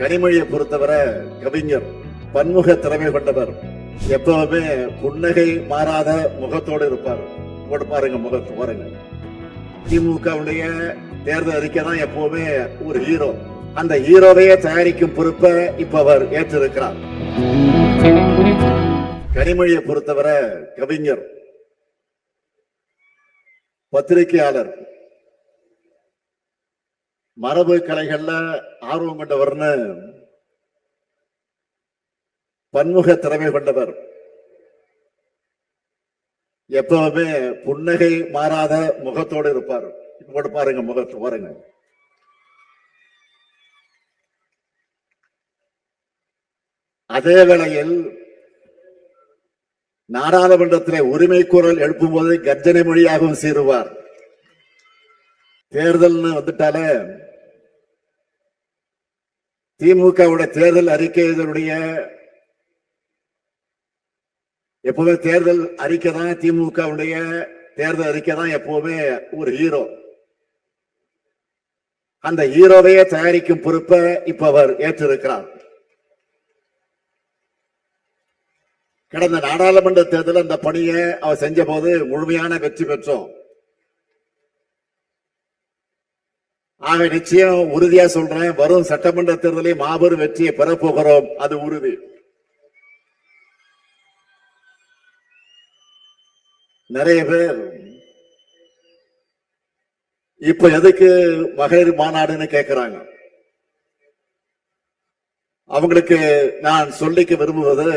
கனிமொழியை பொறுத்தவரை கவிஞர் பன்முக திறமை கொண்டவர். எப்பவுமே புன்னகை மாறாத முகத்தோடு இருப்பார். போட்டு பாருங்க முகத்து பாருங்க. திமுகவுடைய தேர்தல் அறிக்கை தான் எப்பவுமே ஒரு ஹீரோ. அந்த ஹீரோவையே தயாரிக்கும் பொறுப்பை இப்ப அவர் ஏற்றிருக்கிறார். கனிமொழியை பொறுத்தவரை கவிஞர் பத்திரிகையாளர் மரபு கலைகள்ல ஆர்வம் கொண்டவர்னு பன்முக திறமை கொண்டவர். எப்பவுமே புன்னகை மாறாத முகத்தோடு இருப்பார். இப்ப பாருங்க முகத்து பாருங்க. அதே வேளையில் நாடாளுமன்றத்திலே உரிமை குரல் எழுப்பும்போது கர்ஜனை மொழியாகவும் சீருவார். தேர்தல்னு வந்துட்டாலே திமுகவுடைய தேர்தல் அறிக்கை இதனுடைய எப்பவுமே தேர்தல் அறிக்கை தான் திமுகவுடைய தேர்தல் அறிக்கை தான் எப்பவுமே ஒரு ஹீரோ அந்த ஹீரோவையே தயாரிக்கும் பொறுப்பை இப்ப அவர் ஏற்றிருக்கிறார். கடந்த நாடாளுமன்ற தேர்தல் அந்த பணியை அவர் செஞ்ச போது முழுமையான வெற்றி பெற்றோம். ஆக நிச்சயம் உறுதியா சொல்றேன் வரும் சட்டமன்ற தேர்தலில் மாபெரும் வெற்றியை பெறப்போகிறோம் அது உறுதி. நிறைய பேர் இப்ப எதுக்கு மகளிர் மாநாடுன்னு கேக்குறாங்க. அவங்களுக்கு நான் சொல்லிக்க விரும்புவது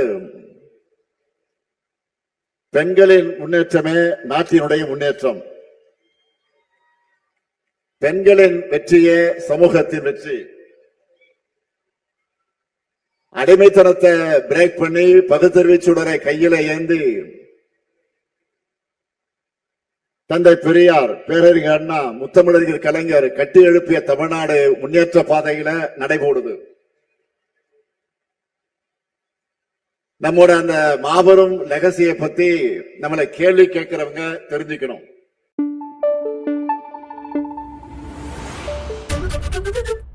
பெண்களின் முன்னேற்றமே நாட்டினுடைய முன்னேற்றம். பெண்களின் வெற்றியே சமூகத்தின் வெற்றி. அடிமைத்தனத்தை பிரேக் பண்ணி பகுத்தறிவு சுடரை கையில ஏந்தி தந்தை பெரியார் பேரறிஞர் அண்ணா முத்தமிழறிஞர் கலைஞர் கட்டி எழுப்பிய தமிழ்நாடு முன்னேற்ற பாதையில நடைபோடுது. நம்மோட அந்த மாபெரும் லெகசியை பத்தி நம்மளை கேள்வி கேட்கிறவங்க தெரிஞ்சுக்கணும். Thank you.